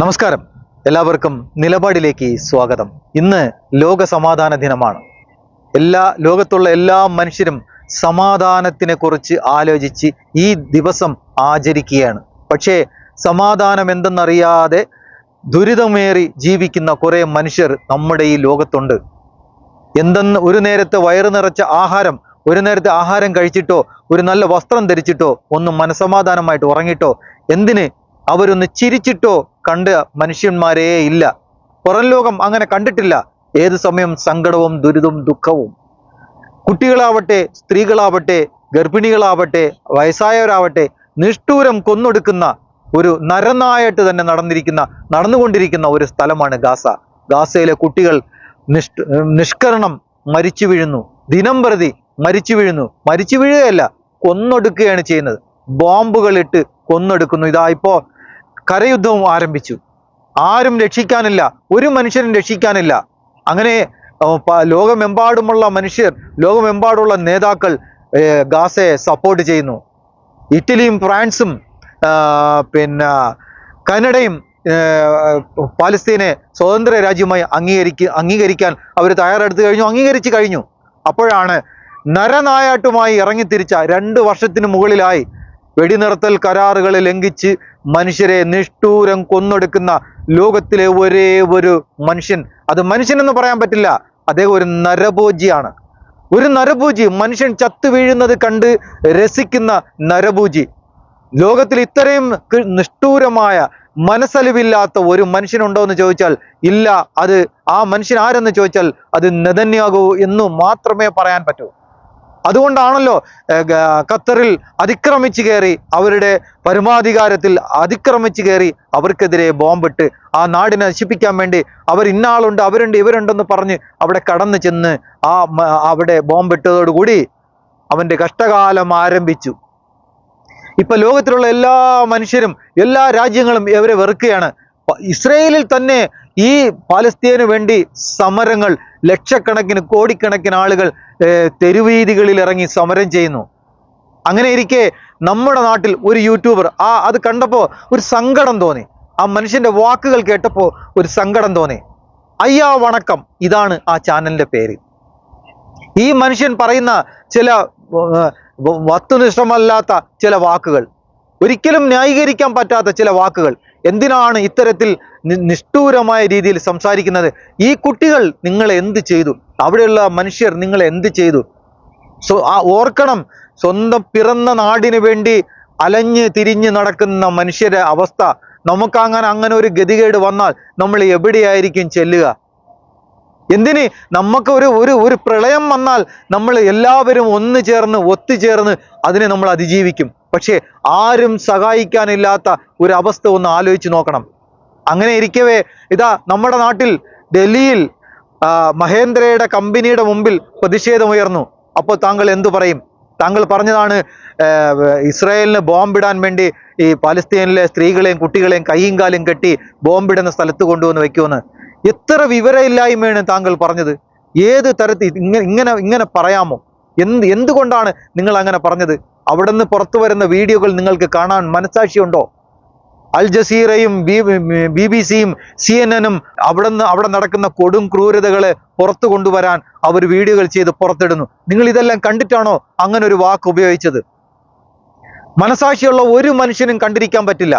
നമസ്കാരം. എല്ലാവർക്കും നിലപാടിലേക്ക് സ്വാഗതം. ഇന്ന് ലോക സമാധാന ദിനമാണ്. എല്ലാ ലോകത്തുള്ള എല്ലാ മനുഷ്യരും സമാധാനത്തിനെ കുറിച്ച് ആലോചിച്ച് ഈ ദിവസം ആചരിക്കുകയാണ്. പക്ഷേ സമാധാനം എന്തെന്നറിയാതെ ദുരിതമേറി ജീവിക്കുന്ന കുറേ മനുഷ്യർ നമ്മുടെ ഈ ലോകത്തുണ്ട്. എന്തെന്ന് ഒരു നേരത്തെ വയറ് നിറച്ച ആഹാരം ഒരു നേരത്തെ ആഹാരം കഴിച്ചിട്ടോ ഒരു നല്ല വസ്ത്രം ധരിച്ചിട്ടോ ഒന്ന് മനസമാധാനമായിട്ട് ഉറങ്ങിട്ടോ എന്തിന് അവരൊന്ന് ചിരിച്ചിട്ടോ കണ്ട മനുഷ്യന്മാരേ ഇല്ല. പുറം ലോകം അങ്ങനെ കണ്ടിട്ടില്ല. ഏത് സമയം സങ്കടവും ദുരിതവും ദുഃഖവും. കുട്ടികളാവട്ടെ സ്ത്രീകളാവട്ടെ ഗർഭിണികളാവട്ടെ വയസ്സായവരാവട്ടെ നിഷ്ഠൂരം കൊന്നൊടുക്കുന്ന ഒരു നരനായിട്ട് തന്നെ നടന്നിരിക്കുന്ന നടന്നുകൊണ്ടിരിക്കുന്ന ഒരു സ്ഥലമാണ് ഗാസ. ഗാസയിലെ കുട്ടികൾ നിഷ് നിഷ്കരണം മരിച്ചു വീഴുന്നു. ദിനം പ്രതി മരിച്ചു വീഴുന്നു. മരിച്ചു വീഴുകയല്ല കൊന്നൊടുക്കുകയാണ് ചെയ്യുന്നത്. ബോംബുകൾ ഇട്ട് കൊന്നൊടുക്കുന്നു. ഇതാ ഇപ്പോ കരയുദ്ധവും ആരംഭിച്ചു. ആരും രക്ഷിക്കാനില്ല. ഒരു മനുഷ്യനും രക്ഷിക്കാനില്ല. അങ്ങനെ ലോകമെമ്പാടുമുള്ള മനുഷ്യർ ലോകമെമ്പാടുമുള്ള നേതാക്കൾ ഗാസയെ സപ്പോർട്ട് ചെയ്യുന്നു. ഇറ്റലിയും ഫ്രാൻസും പിന്നെ കനഡയും പാലസ്തീനെ സ്വതന്ത്ര രാജ്യമായി അംഗീകരിക്ക അംഗീകരിക്കാൻ അവർ തയ്യാറെടുത്തു കഴിഞ്ഞു അംഗീകരിച്ചു കഴിഞ്ഞു. അപ്പോഴാണ് നരനായാട്ടുമായി ഇറങ്ങിത്തിരിച്ച രണ്ട് വർഷത്തിന് മുകളിലായി വെടിനിർത്തൽ കരാറുകൾ ലംഘിച്ച് മനുഷ്യരെ നിഷ്ഠൂരം കൊന്നൊടുക്കുന്ന ലോകത്തിലെ ഒരേ ഒരു മനുഷ്യൻ. അത് മനുഷ്യനെന്ന് പറയാൻ പറ്റില്ല. അദ്ദേഹം ഒരു നരഭോജിയാണ്. ഒരു നരഭൂജി. മനുഷ്യൻ ചത്തു വീഴുന്നത് കണ്ട് രസിക്കുന്ന നരഭൂജി. ലോകത്തിൽ ഇത്രയും നിഷ്ഠൂരമായ മനസ്സലിവില്ലാത്ത ഒരു മനുഷ്യനുണ്ടോ എന്ന് ചോദിച്ചാൽ ഇല്ല. അത് ആ മനുഷ്യൻ ആരെന്ന് ചോദിച്ചാൽ അത് നെതന്യാകൂ എന്ന് മാത്രമേ പറയാൻ പറ്റൂ. അതുകൊണ്ടാണല്ലോ ഖത്തറിൽ അതിക്രമിച്ചു കയറി അവരുടെ പരമാധികാരത്തിൽ അതിക്രമിച്ചു കയറി അവർക്കെതിരെ ബോംബിട്ട് ആ നാടിനെ നശിപ്പിക്കാൻ വേണ്ടി അവർ ഇന്നാളുണ്ട് അവരുണ്ട് ഇവരുണ്ടെന്ന് പറഞ്ഞ് അവിടെ കടന്നു ചെന്ന് ആ അവിടെ ബോംബിട്ടതോടുകൂടി അവന്റെ കഷ്ടകാലം ആരംഭിച്ചു. ഇപ്പൊ ലോകത്തിലുള്ള എല്ലാ മനുഷ്യരും എല്ലാ രാജ്യങ്ങളും ഇവരെ വെറുക്കുകയാണ്. ഇസ്രയേലിൽ തന്നെ ഈ പാലസ്തീനു വേണ്ടി സമരങ്ങൾ ലക്ഷക്കണക്കിന് കോടിക്കണക്കിന് ആളുകൾ തെരുവീതികളിൽ ഇറങ്ങി സമരം ചെയ്യുന്നു. അങ്ങനെ ഇരിക്കെ നമ്മുടെ നാട്ടിൽ ഒരു യൂട്യൂബർ ആ അത് കണ്ടപ്പോൾ ഒരു സങ്കടം തോന്നി. ആ മനുഷ്യന്റെ വാക്കുകൾ കേട്ടപ്പോൾ ഒരു സങ്കടം തോന്നി. അയ്യാ വണക്കം ഇതാണ് ആ ചാനലിന്റെ പേര്. ഈ മനുഷ്യൻ പറയുന്ന ചില വസ്തുനിഷ്ഠമല്ലാത്ത ചില വാക്കുകൾ ഒരിക്കലും ന്യായീകരിക്കാൻ പറ്റാത്ത ചില വാക്കുകൾ എന്തിനാണ് ഇത്തരത്തിൽ നിഷ്ഠൂരമായ രീതിയിൽ സംസാരിക്കുന്നത്? ഈ കുട്ടികൾ നിങ്ങൾ എന്ത് ചെയ്തു? അവിടെയുള്ള മനുഷ്യർ നിങ്ങൾ എന്ത് ചെയ്തു? സോ ആ ഓർക്കണം സ്വന്തം പിറന്ന നാടിനു വേണ്ടി അലഞ്ഞ് തിരിഞ്ഞ് നടക്കുന്ന മനുഷ്യരുടെ അവസ്ഥ. നമുക്കങ്ങനെ അങ്ങനെ ഒരു ഗതികേട് വന്നാൽ നമ്മൾ എവിടെയായിരിക്കും ചെല്ലുക? എന്തിന്? നമുക്ക് ഒരു ഒരു ഒരു പ്രളയം വന്നാൽ നമ്മൾ എല്ലാവരും ഒന്ന് ചേർന്ന് ഒത്തുചേർന്ന് അതിനെ നമ്മൾ അതിജീവിക്കും. പക്ഷേ ആരും സഹായിക്കാനില്ലാത്ത ഒരു അവസ്ഥ ഒന്ന് ആലോചിച്ച് നോക്കണം. അങ്ങനെ ഇരിക്കവേ ഇതാ നമ്മുടെ നാട്ടിൽ ഡൽഹിയിൽ മഹേന്ദ്രയുടെ കമ്പനിയുടെ മുമ്പിൽ പ്രതിഷേധമുയർന്നു. അപ്പോൾ താങ്കൾ എന്തു പറയും? താങ്കൾ പറഞ്ഞതാണ് ഇസ്രായേലിന് ബോംബിടാൻ വേണ്ടി ഈ പാലസ്തീനിലെ സ്ത്രീകളെയും കുട്ടികളെയും കൈയും കാലും കെട്ടി ബോംബിടുന്ന സ്ഥലത്ത് കൊണ്ടുവന്ന് വെക്കുമെന്ന്. എത്ര വിവരമില്ലായ്മയാണ് താങ്കൾ പറഞ്ഞത്? ഏത് തരത്തിൽ ഇങ്ങനെ ഇങ്ങനെ ഇങ്ങനെ പറയാമോ? എന്ത് എന്തുകൊണ്ടാണ് നിങ്ങൾ അങ്ങനെ പറഞ്ഞത്? അവിടെ നിന്ന് പുറത്തു വരുന്ന വീഡിയോകൾ നിങ്ങൾക്ക് കാണാൻ മനസാക്ഷിയുണ്ടോ അൽ ജസീറയും ബി ബി സിയും സി എൻ എനും അവിടെ നിന്ന് അവിടെ നടക്കുന്ന കൊടും ക്രൂരതകളെ പുറത്തു കൊണ്ടുവരാൻ അവർ വീഡിയോകൾ ചെയ്ത് പുറത്തിടുന്നു. നിങ്ങൾ ഇതെല്ലാം കണ്ടിട്ടാണോ അങ്ങനെ ഒരു വാക്ക് ഉപയോഗിച്ചത്? മനസാക്ഷിയുള്ള ഒരു മനുഷ്യനും കണ്ടിരിക്കാൻ പറ്റില്ല.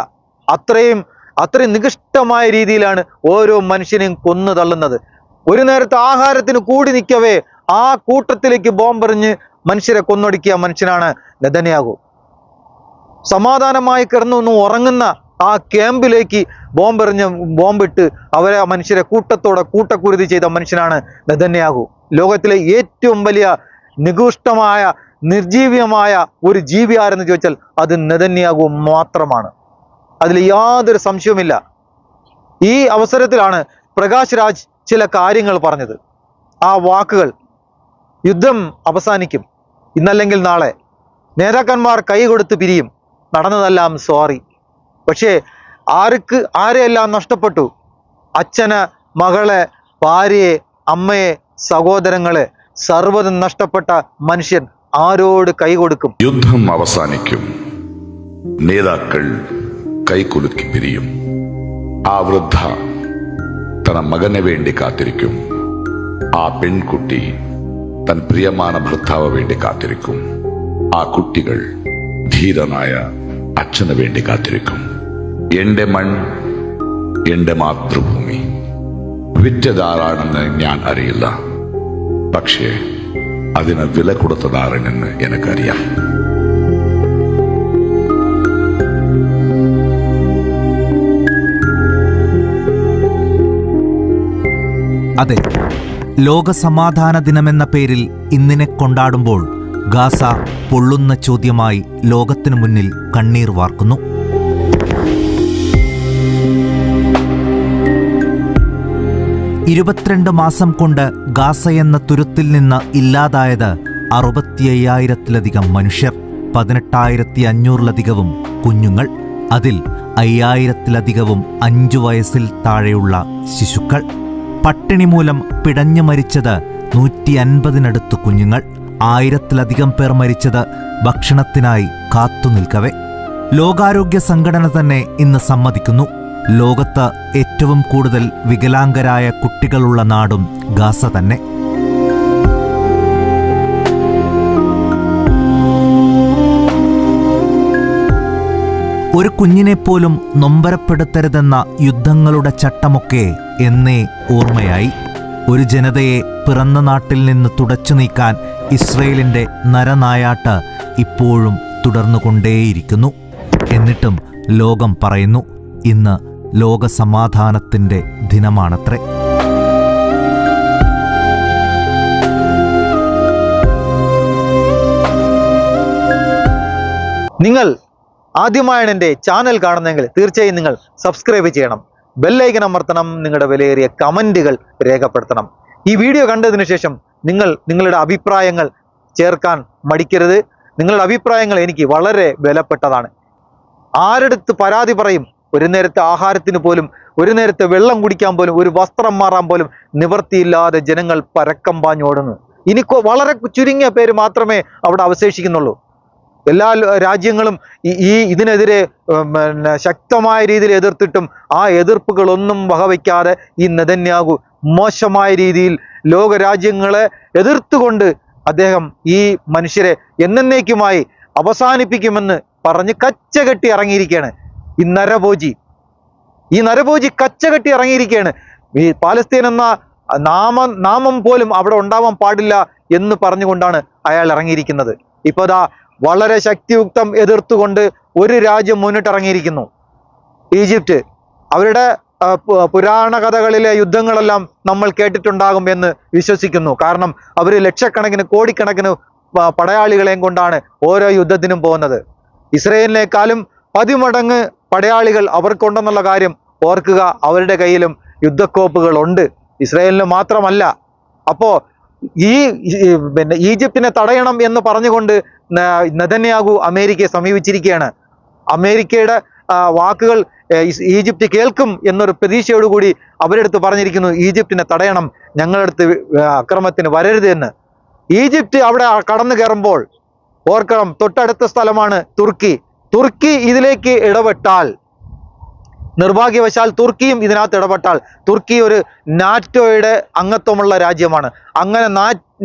അത്രയും അത്രയും നികൃഷ്ടമായ രീതിയിലാണ് ഓരോ മനുഷ്യനെയും കൊന്നു തള്ളുന്നത്. ഒരു നേരത്തെ ആഹാരത്തിന് കൂടി നിൽക്കവേ ആ കൂട്ടത്തിലേക്ക് ബോംബെറിഞ്ഞ് മനുഷ്യരെ കൊന്നൊടുക്കിയ മനുഷ്യനാണ് നെതന്യാഹു. സമാധാനമായി കിടന്നു ഉറങ്ങുന്ന ആ ക്യാമ്പിലേക്ക് ബോംബെറിഞ്ഞ് ബോംബിട്ട് അവരെ ആ മനുഷ്യരെ കൂട്ടത്തോടെ കൂട്ടക്കുരുതി ചെയ്ത മനുഷ്യനാണ് നെതന്യാഹു. ലോകത്തിലെ ഏറ്റവും വലിയ നികൃഷ്ടമായ നിർജീവ്യമായ ഒരു ജീവി ആരെന്ന് ചോദിച്ചാൽ അത് നെതന്യാഹു മാത്രമാണ്. അതിൽ യാതൊരു സംശയവുമില്ല. ഈ അവസരത്തിലാണ് പ്രകാശ് രാജ് ചില കാര്യങ്ങൾ പറഞ്ഞത്. ആ വാക്കുകൾ യുദ്ധം അവസാനിക്കും. ഇന്നല്ലെങ്കിൽ നാളെ. നേതാക്കന്മാർ കൈ കൊടുത്ത് പിരിയും. നടന്നതെല്ലാം സോറി പക്ഷേ ആർക്ക് ആരെയെല്ലാം നഷ്ടപ്പെട്ടു? അച്ഛന് മകളെ ഭാര്യയെ അമ്മയെ സഹോദരങ്ങളെ സർവതും നഷ്ടപ്പെട്ട മനുഷ്യൻ ആരോട് കൈ കൊടുക്കും? യുദ്ധം അവസാനിക്കും. നേതാക്കൾ കൈകുലുക്കി പിരിയും. ആ വൃദ്ധ തന മകനെ വേണ്ടി കാത്തിരിക്കും. ആ പെൺകുട്ടി തൻ പ്രിയമാന ഭർത്താവ് വേണ്ടി കാത്തിരിക്കും. ആ കുട്ടികൾ ധീരനായ അച്ഛന് വേണ്ടി കാത്തിരിക്കും. എന്റെ മൺ എന്റെ മാതൃഭൂമി. വിറ്റതാരാണെന്ന് ഞാൻ അറിയില്ല. പക്ഷേ അതിന് വില കൊടുത്തതാരെന്ന് എനിക്കറിയാം. അതെ. ലോകസമാധാന ദിനമെന്ന പേരിൽ ഇന്നിനെ കൊണ്ടാടുമ്പോൾ ഗാസ പൊള്ളുന്ന ചോദ്യമായി ലോകത്തിനു മുന്നിൽ കണ്ണീർ വാർക്കുന്നു. ഇരുപത്തിരണ്ട് മാസം കൊണ്ട് ഗാസ എന്ന തുരുത്തിൽ നിന്ന് ഇല്ലാതായത് അറുപത്തി അയ്യായിരത്തിലധികം മനുഷ്യർ പതിനെട്ടായിരത്തി അഞ്ഞൂറിലധികവും കുഞ്ഞുങ്ങൾ അതിൽ അയ്യായിരത്തിലധികവും അഞ്ചു വയസ്സിൽ താഴെയുള്ള ശിശുക്കൾ. പട്ടിണി മൂലം പിടഞ്ഞു മരിച്ചത് നൂറ്റി അൻപതിനടുത്ത് കുഞ്ഞുങ്ങൾ. ആയിരത്തിലധികം പേർ മരിച്ചത് ഭക്ഷണത്തിനായി കാത്തുനിൽക്കവേ ലോകാരോഗ്യ സംഘടന തന്നെ ഇന്ന് സമ്മതിക്കുന്നു. ലോകത്ത് ഏറ്റവും കൂടുതൽ വികലാംഗരായ കുട്ടികളുള്ള നാടും ഗാസ തന്നെ. ഒരു കുഞ്ഞിനെപ്പോലും നൊമ്പരപ്പെടുത്തരുതെന്ന യുദ്ധങ്ങളുടെ ചട്ടമൊക്കെ എന്നേ ഓർമ്മയായി. ഒരു ജനതയെ പിറന്ന നാട്ടിൽ നിന്ന് തുടച്ചു നീക്കാൻ ഇസ്രയേലിന്റെ നരനായാട്ട് ഇപ്പോഴും തുടർന്നുകൊണ്ടേയിരിക്കുന്നു. എന്നിട്ടും ലോകം പറയുന്നു ഇന്ന് ലോകസമാധാനത്തിന്റെ ദിനമാണത്രേ. നിങ്ങൾ ആദ്യമായാണ് എന്റെ ചാനൽ കാണുന്നതെങ്കിൽ തീർച്ചയായും നിങ്ങൾ സബ്സ്ക്രൈബ് ചെയ്യണം. ബെല്ലൈക്കൻ അമർത്തണം നിങ്ങളുടെ വിലയേറിയ കമന്റുകൾ രേഖപ്പെടുത്തണം. ഈ വീഡിയോ കണ്ടതിന് ശേഷം നിങ്ങൾ നിങ്ങളുടെ അഭിപ്രായങ്ങൾ ചേർക്കാൻ മടിക്കരുത്. നിങ്ങളുടെ അഭിപ്രായങ്ങൾ എനിക്ക് വളരെ വിലപ്പെട്ടതാണ്. ആരെടുത്ത് പരാതി പറയും ഒരു നേരത്തെ ആഹാരത്തിന് പോലും ഒരു നേരത്തെ വെള്ളം കുടിക്കാൻ പോലും ഒരു വസ്ത്രം മാറാൻ പോലും നിവർത്തിയില്ലാതെ ജനങ്ങൾ പരക്കം പാഞ്ഞോടുന്നു. ഇനി വളരെ ചുരുങ്ങിയ പേര് മാത്രമേ അവിടെ അവശേഷിക്കുന്നുള്ളൂ. എല്ലാ രാജ്യങ്ങളും ഈ- ഇതിനെതിരെ പിന്നെ ശക്തമായ രീതിയിൽ എതിർത്തിട്ടും ആ എതിർപ്പുകളൊന്നും വകവയ്ക്കാതെ ഈ നെതന്യാഹു മോശമായ രീതിയിൽ ലോകരാജ്യങ്ങളെ എതിർത്തുകൊണ്ട് അദ്ദേഹം ഈ മനുഷ്യരെ എന്നേക്കുമായി അവസാനിപ്പിക്കുമെന്ന് പറഞ്ഞ് കച്ചകെട്ടി ഇറങ്ങിയിരിക്കുകയാണ്. ഈ നരഭോജി. ഈ നരഭോജി കച്ചകെട്ടി ഇറങ്ങിയിരിക്കുകയാണ്. ഈ പാലസ്തീൻ എന്ന നാമം നാമം പോലും അവിടെ ഉണ്ടാവാൻ പാടില്ല എന്ന് പറഞ്ഞുകൊണ്ടാണ് അയാൾ ഇറങ്ങിയിരിക്കുന്നത്. ഇപ്പൊ ദാ വളരെ ശക്തിയുക്തം എതിർത്തുകൊണ്ട് ഒരു രാജ്യം മുന്നിട്ടിറങ്ങിയിരിക്കുന്നു. ഈജിപ്റ്റ്. അവരുടെ പുരാണ കഥകളിലെ യുദ്ധങ്ങളെല്ലാം നമ്മൾ കേട്ടിട്ടുണ്ടാകും എന്ന് വിശ്വസിക്കുന്നു. കാരണം അവർ ലക്ഷക്കണക്കിന് കോടിക്കണക്കിന് പടയാളികളെയും കൊണ്ടാണ് ഓരോ യുദ്ധത്തിനും പോകുന്നത്. ഇസ്രയേലിനേക്കാളും പതിമടങ്ങ് പടയാളികൾ അവർക്കുണ്ടെന്നുള്ള കാര്യം ഓർക്കുക. അവരുടെ കയ്യിലും യുദ്ധക്കോപ്പുകളുണ്ട്. ഇസ്രയേലിന് മാത്രമല്ല. അപ്പോൾ ഈ പിന്നെ ഈജിപ്തിനെ തടയണം എന്ന് പറഞ്ഞുകൊണ്ട് നെതന്യാഹു അമേരിക്കയെ സമീപിച്ചിരിക്കുകയാണ്. അമേരിക്കയുടെ വാക്കുകൾ ഈജിപ്ത് കേൾക്കും എന്നൊരു പ്രതീക്ഷയോടുകൂടി അവരെടുത്ത് പറഞ്ഞിരിക്കുന്നു ഈജിപ്തിനെ തടയണം ഞങ്ങളടുത്ത് അക്രമത്തിന് വരരുത് എന്ന്. ഈജിപ്ത് അവിടെ കടന്നു കയറുമ്പോൾ ഓർക്കണം തൊട്ടടുത്ത സ്ഥലമാണ് തുർക്കി. തുർക്കി ഇതിലേക്ക് ഇടപെട്ടാൽ നിർഭാഗ്യവശാൽ തുർക്കിയും ഇതിനകത്ത് ഇടപെട്ടാൽ തുർക്കി ഒരു നാറ്റോയുടെ അംഗത്വമുള്ള രാജ്യമാണ്. അങ്ങനെ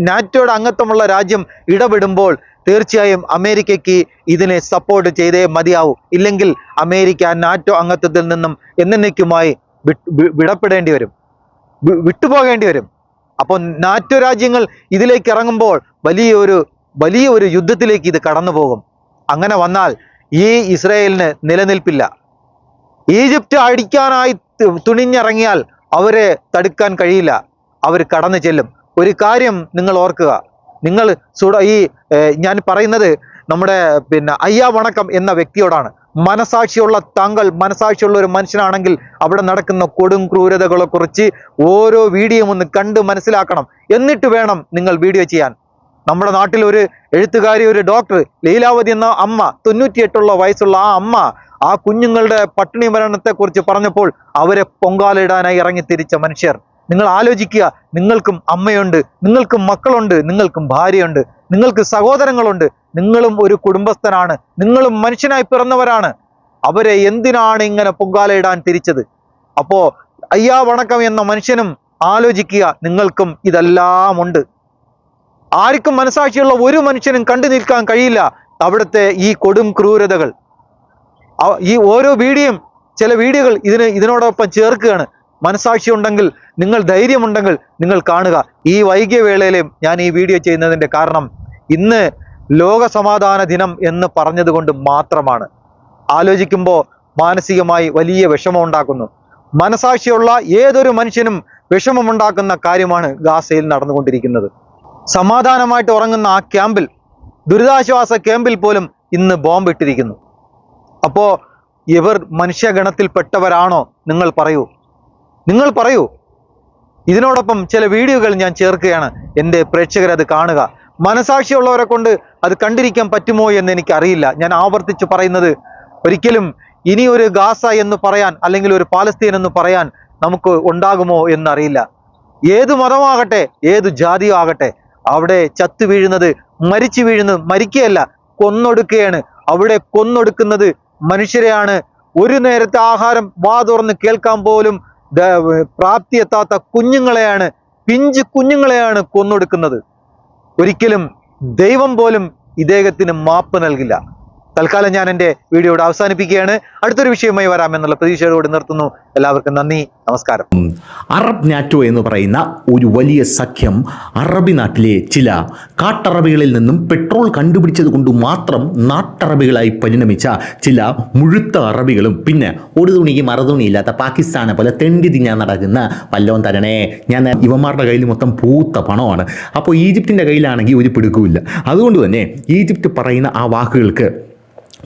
നാറ്റോയുടെ അംഗത്വമുള്ള രാജ്യം ഇടപെടുമ്പോൾ തീർച്ചയായും അമേരിക്കയ്ക്ക് ഇതിനെ സപ്പോർട്ട് ചെയ്തേ മതിയാവൂ. ഇല്ലെങ്കിൽ അമേരിക്ക നാറ്റോ അംഗത്വത്തിൽ നിന്നും എന്നേക്കുമായി വിടപ്പെടേണ്ടി വരും. വിട്ടുപോകേണ്ടി വരും. അപ്പോൾ നാറ്റോ രാജ്യങ്ങൾ ഇതിലേക്ക് ഇറങ്ങുമ്പോൾ വലിയൊരു വലിയ ഒരു യുദ്ധത്തിലേക്ക് ഇത് കടന്നു പോകും അങ്ങനെ വന്നാൽ ഈ ഇസ്രായേലിന് നിലനിൽപ്പില്ല. ഈജിപ്റ്റ് അടിക്കാനായി തുണിഞ്ഞിറങ്ങിയാൽ അവരെ തടുക്കാൻ കഴിയില്ല. അവർ കടന്നു ചെല്ലും. ഒരു കാര്യം നിങ്ങൾ ഓർക്കുക. നിങ്ങൾ സുഡ ഈ ഞാൻ പറയുന്നത് നമ്മുടെ പിന്നെ അയ്യാ വണക്കം എന്ന വ്യക്തിയോടാണ്. മനസാക്ഷിയുള്ള താങ്കൾ മനസാക്ഷിയുള്ള ഒരു മനുഷ്യനാണെങ്കിൽ അവിടെ നടക്കുന്ന കൊടും ക്രൂരതകളെ കുറിച്ച് ഓരോ വീഡിയോയും ഒന്ന് കണ്ട് മനസ്സിലാക്കണം. എന്നിട്ട് വേണം നിങ്ങൾ വീഡിയോ ചെയ്യാൻ. നമ്മുടെ നാട്ടിൽ ഒരു എഴുത്തുകാരി ഒരു ഡോക്ടർ ലീലാവതി എന്ന അമ്മ തൊണ്ണൂറ്റിയെട്ടുള്ള വയസ്സുള്ള ആ അമ്മ ആ കുഞ്ഞുങ്ങളുടെ പട്ടിണി മരണത്തെക്കുറിച്ച് പറഞ്ഞപ്പോൾ അവരെ പൊങ്കാലിടാനായി ഇറങ്ങി തിരിച്ച മനുഷ്യർ. നിങ്ങൾ ആലോചിക്കുക നിങ്ങൾക്കും അമ്മയുണ്ട് നിങ്ങൾക്കും മക്കളുണ്ട് നിങ്ങൾക്കും ഭാര്യയുണ്ട് നിങ്ങൾക്ക് സഹോദരങ്ങളുണ്ട് നിങ്ങളും ഒരു കുടുംബസ്ഥനാണ് നിങ്ങളും മനുഷ്യനായി പിറന്നവരാണ്. അവരെ എന്തിനാണ് ഇങ്ങനെ പൊങ്കാലയിടാൻ തിരിച്ചത്? അപ്പോ അയ്യാ വണക്കം എന്ന മനുഷ്യനും ആലോചിക്കുക നിങ്ങൾക്കും ഇതെല്ലാം ഉണ്ട്. ആർക്കും മനസ്സാക്ഷിയുള്ള ഒരു മനുഷ്യനും കണ്ടു നിൽക്കാൻ കഴിയില്ല അവിടുത്തെ ഈ കൊടും ക്രൂരതകൾ. ഈ ഓരോ വീഡിയോയും ചില വീഡിയോകൾ ഇതിന് ഇതിനോടൊപ്പം ചേർക്കുകയാണ്. മനസാക്ഷി ഉണ്ടെങ്കിൽ നിങ്ങൾ ധൈര്യമുണ്ടെങ്കിൽ നിങ്ങൾ കാണുക. ഈ വൈകിയ വേളയിലും ഞാൻ ഈ വീഡിയോ ചെയ്യുന്നതിന്റെ കാരണം ഇന്ന് ലോക സമാധാന ദിനം എന്ന് പറഞ്ഞതുകൊണ്ട് മാത്രമാണ്. ആലോചിക്കുമ്പോൾ മാനസികമായി വലിയ വിഷമം ഉണ്ടാക്കുന്നു. മനസാക്ഷിയുള്ള ഏതൊരു മനുഷ്യനും വിഷമമുണ്ടാക്കുന്ന കാര്യമാണ് ഗാസയിൽ നടന്നുകൊണ്ടിരിക്കുന്നത്. സമാധാനമായിട്ട് ഉറങ്ങുന്ന ആ ക്യാമ്പിൽ ദുരിതാശ്വാസ ക്യാമ്പിൽ പോലും ഇന്ന് ബോംബിട്ടിരിക്കുന്നു. അപ്പോൾ ഇവർ മനുഷ്യഗണത്തിൽപ്പെട്ടവരാണോ നിങ്ങൾ പറയൂ. നിങ്ങൾ പറയൂ. ഇതിനോടൊപ്പം ചില വീഡിയോകൾ ഞാൻ ചേർക്കുകയാണ്. എന്റെ പ്രേക്ഷകരത് കാണുക. മനസാക്ഷിയുള്ളവരെ കൊണ്ട് അത് കണ്ടിരിക്കാൻ പറ്റുമോ എന്ന് എനിക്ക് അറിയില്ല ഞാൻ ആവർത്തിച്ച് പറയുന്നത് ഒരിക്കലും ഇനി ഒരു ഗാസ എന്ന് പറയാൻ അല്ലെങ്കിൽ ഒരു പാലസ്തീൻ എന്ന് പറയാൻ നമുക്ക് ഉണ്ടാകുമോ എന്നറിയില്ല. ഏത് മതമാകട്ടെ ഏത് ജാതിയോ ആകട്ടെ അവിടെ ചത്തു വീഴുന്നത് മരിച്ചു വീഴുന്നത് മരിക്കുകയല്ല കൊന്നൊടുക്കുകയാണ്. അവിടെ കൊന്നൊടുക്കുന്നത് മനുഷ്യരെയാണ്. ഒരു നേരത്തെ ആഹാരം വാ തുറന്ന് കേൾക്കാൻ പോലും പ്രാപ്തി എത്താത്ത കുഞ്ഞുങ്ങളെയാണ് പിഞ്ച് കുഞ്ഞുങ്ങളെയാണ് കൊന്നൊടുക്കുന്നത്. ഒരിക്കലും ദൈവം പോലും ഇദ്ദേഹത്തിന് മാപ്പ് നൽകില്ല. തൽക്കാലം ഞാൻ എന്റെ വീഡിയോ ഇവിടെ അവസാനിപ്പിക്കുകയാണ്. അടുത്തൊരു വിഷയമായി വരാമെന്നുള്ള പ്രതീക്ഷയോട് നിർത്തുന്നു. എല്ലാവർക്കും നന്ദി. നമസ്കാരം. അറബ് നാറ്റോ എന്ന് പറയുന്ന ഒരു വലിയ സഖ്യം അറബി നാട്ടിലെ ചില കാട്ടറബികളിൽ നിന്നും പെട്രോൾ കണ്ടുപിടിച്ചത് കൊണ്ട് മാത്രം നാട്ടറബികളായി പരിണമിച്ച ചില മുഴുത്ത അറബികളും പിന്നെ ഒരു തുണിക്ക് മറുതുണിയില്ലാത്ത പാകിസ്ഥാനെ പോലെ തെണ്ടി തിന്നാൻ നടക്കുന്ന പല്ലവൻ തരണേ. ഞാൻ ഇവന്മാരുടെ കയ്യിൽ മൊത്തം പൂത്ത പണമാണ്. അപ്പോൾ ഈജിപ്തിന്റെ കയ്യിലാണെങ്കിൽ ഒരു പിടുക്കുമില്ല. അതുകൊണ്ട് തന്നെ ഈജിപ്ത് പറയുന്ന ആ വാക്കുകൾക്ക്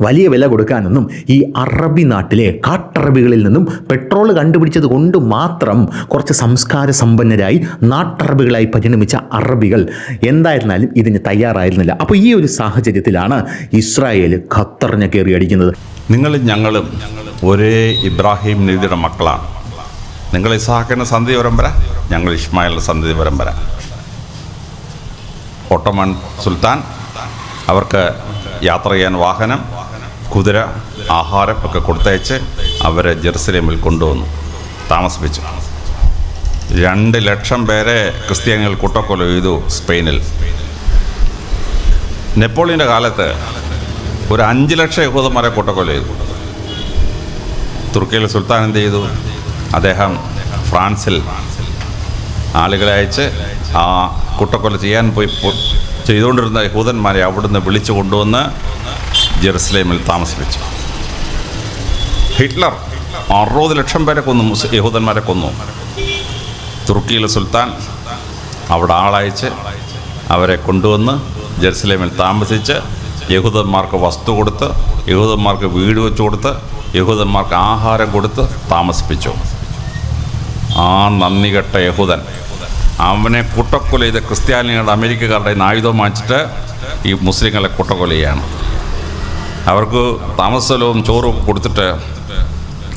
വലിയ വില കൊടുക്കാനൊന്നും ഈ അറബി നാട്ടിലെ കാട്ടറബികളിൽ നിന്നും പെട്രോൾ കണ്ടുപിടിച്ചത് കൊണ്ട് മാത്രം കുറച്ച് സംസ്കാര സമ്പന്നരായി നാട്ടറബികളായി പരിണമിച്ച അറബികൾ എന്തായിരുന്നാലും ഇതിന് തയ്യാറായിരുന്നില്ല. അപ്പോൾ ഈ ഒരു സാഹചര്യത്തിലാണ് ഇസ്രായേൽ ഖത്തറിനെ കയറി അടിക്കുന്നത്. നിങ്ങളും ഞങ്ങളും ഒരേ ഇബ്രാഹിം നബിയുടെ മക്കളാണ്. നിങ്ങൾ ഇസാഖിന്റെ സന്ധി പരമ്പര ഞങ്ങൾ ഇസ്മായിലിന്റെ സന്ധി പരമ്പര. ഒട്ടോമൻ സുൽത്താൻ അവർക്ക് യാത്ര ചെയ്യാൻ വാഹനം കുതിര ആഹാരം ഒക്കെ കൊടുത്തയച്ച് അവരെ ജെറുസലേമിൽ കൊണ്ടുവന്നു താമസിപ്പിച്ചു. രണ്ട് ലക്ഷം പേരെ ക്രിസ്ത്യാനികൾ കുട്ടക്കൊല ചെയ്തു സ്പെയിനിൽ. നെപ്പോളിയന്റെ കാലത്ത് ഒരു അഞ്ച് ലക്ഷം യഹൂദന്മാരെ കുട്ടക്കൊല ചെയ്തു. തുർക്കിയിൽ സുൽത്താൻ എന്ത് ചെയ്തു? അദ്ദേഹം ഫ്രാൻസിൽ ആളുകളെ അയച്ച് ആ കുട്ടക്കൊല ചെയ്യാൻ പോയി ചെയ്തുകൊണ്ടിരുന്ന യഹൂദന്മാരെ അവിടുന്ന് വിളിച്ചു കൊണ്ടുവന്ന് ജെറുസലേമിൽ താമസിപ്പിച്ചു. ഹിറ്റ്ലർ അറുപത് ലക്ഷം പേരെ കൊന്നു യഹൂദന്മാരെ കൊന്നു. തുർക്കിയിലെ സുൽത്താൻ അവിടെ ആളയച്ച് അവരെ കൊണ്ടുവന്ന് ജെറുസലേമിൽ താമസിച്ച് യഹൂദന്മാർക്ക് വസ്തു കൊടുത്ത് യഹൂദന്മാർക്ക് വീട് വെച്ചു കൊടുത്ത് യഹൂദന്മാർക്ക് ആഹാരം കൊടുത്ത് താമസിപ്പിച്ചു. ആ നന്ദി കെട്ട യഹൂദൻ അവനെ കുട്ടക്കൊല ചെയ്ത ക്രിസ്ത്യാനികളുടെ അമേരിക്കക്കാരുടെ ആയുധം വാങ്ങിച്ചിട്ട് ഈ മുസ്ലിങ്ങളെ കുട്ടക്കൊല ചെയ്യാണ് അവർക്ക് താമസ സ്ഥലവും ചോറും കൊടുത്തിട്ട്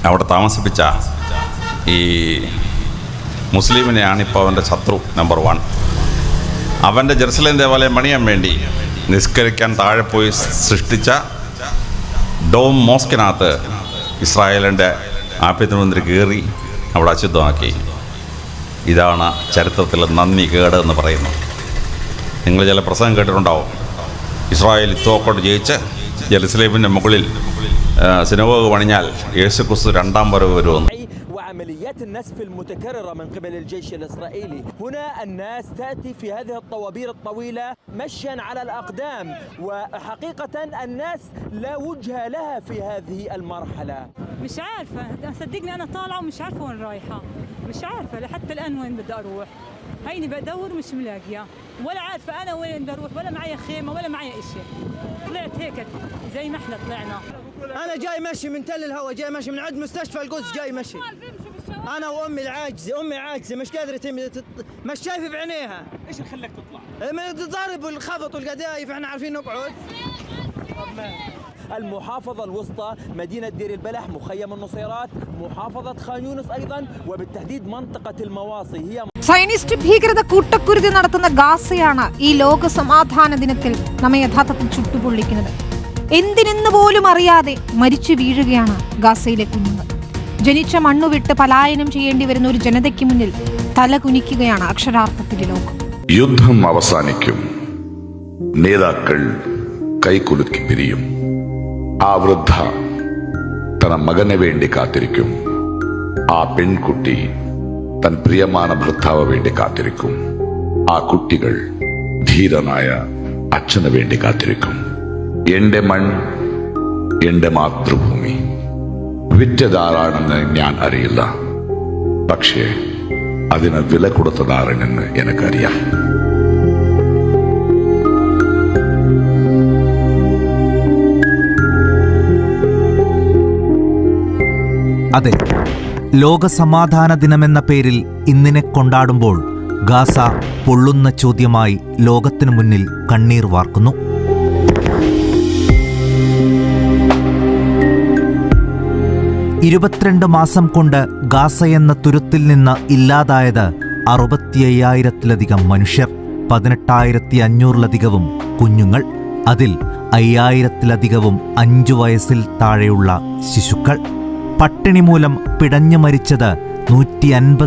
അവിടെ താമസിപ്പിച്ച ഈ മുസ്ലിമിനെയാണ് ഇപ്പോൾ അവന്റെ ശത്രു നമ്പർ വൺ. അവന്റെ ജെറുസലേം ദേവാലയം പണിയാൻ വേണ്ടി നിസ്കരിക്കാൻ താഴെ പോയി സൃഷ്ടിച്ച ഡോം മോസ്കിനകത്ത് ഇസ്രായേലിന്റെ ആഭ്യന്തരമന്ത്രി കയറി അവിടെ അശുദ്ധമാക്കി. ഇതാണ് ചരിത്രത്തിൽ നന്ദി കേട് എന്ന് പറയുന്നത്. നിങ്ങൾ ചില പ്രസംഗം കേട്ടിട്ടുണ്ടാവും. ഇസ്രായേൽ ഇത്തോക്കോട്ട് ജയിച്ച് ജെറുസലേമിൻ്റെ മുകളിൽ സിനഗോഗ് പണിഞ്ഞാൽ യേശു ക്രിസ്തു രണ്ടാം വരവ് വരുമെന്ന് وعمليات النسف المتكررة من قبل الجيش الإسرائيلي هنا الناس تأتي في هذه الطوابير الطويلة مشيا على الأقدام وحقيقة الناس لا وجه لها في هذه المرحلة مش عارفة صدقني أنا طالعة ومش عارفة وين رايحة مش عارفة لحتى الآن وين بدي أروح هيني بدور مش ملاقية ولا عارفة أنا وين بدي أروح؟ ولا معي خيمة ولا معي إشي طلعت هيك زي ما إحنا طلعنا. أنا جاي مشي من تل الهوى جاي مشي من عند مستشفى القدس جاي مشي. أنا وأمي العاجزة أمي عاجزة مش قادرة تمشي مش شايفة بعينيها. إيش اللي خلاك تطلع؟ من الضرب والخبط والقذايف إحنا عارفين نقعد. المحافظة الوسطى مدينة دير البلح مخيم النصيرات محافظة خان يونس أيضا وبالتحديد منطقة المواصي هي സൈനിസ്റ്റ് ഭീകരത കൂട്ടക്കുരുതി നടത്തുന്ന ഗാസയാണ് ഈ ലോക സമാധാന ദിനത്തിൽ നമ്മെ യഥാർത്ഥത്തിൽ ചുട്ടുപൊള്ളിക്കുന്നത് എന്തിനെന്ന് പോലും അറിയാതെ മരിച്ചു വീഴുകയാണ് ഗാസയിലെ കുഞ്ഞുങ്ങൾ ജനിച്ച മണ്ണുവിട്ട് പലായനം ചെയ്യേണ്ടി വരുന്ന ഒരു ജനതയ്ക്ക് മുന്നിൽ തല കുനിക്കുകയാണ് അക്ഷരാർത്ഥത്തിൽ ഈ ലോകം യുദ്ധം അവസാനിക്കും നേതാക്കൾ കൈകുലുക്കി പിരിയും ആ വൃദ്ധ തന മകന് വേണ്ടി കാത്തിരിക്കും. ആ പെൺകുട്ടി തൻ പ്രിയമാന ഭർത്താവ് വേണ്ടി കാത്തിരിക്കും. ആ കുട്ടികൾ ധീരനായ അച്ഛന് വേണ്ടി കാത്തിരിക്കും. എന്റെ മൺ എന്റെ മാതൃഭൂമി വിറ്റതാരാണെന്ന് ഞാൻ അറിയില്ല. പക്ഷേ അതിന് വില കൊടുത്തതാരനെന്ന് എനിക്കറിയാം. അതെ ലോക സമാധാന ദിനമെന്ന പേരിൽ ഇന്നിനെ കൊണ്ടാടുമ്പോൾ ഗാസ പൊള്ളുന്ന ചോദ്യമായി ലോകത്തിനു മുന്നിൽ കണ്ണീർ വാർക്കുന്നു. ഇരുപത്തിരണ്ട് മാസം കൊണ്ട് ഗാസ എന്ന തുരുത്തിൽ നിന്ന് ഇല്ലാതായത് അറുപത്തി അയ്യായിരത്തിലധികം മനുഷ്യർ പതിനെട്ടായിരത്തി അഞ്ഞൂറിലധികവും കുഞ്ഞുങ്ങൾ അതിൽ അയ്യായിരത്തിലധികവും അഞ്ചു വയസ്സിൽ താഴെയുള്ള ശിശുക്കൾ. പട്ടിണി മൂലം പിടഞ്ഞു മരിച്ചത് നൂറ്റി അൻപത്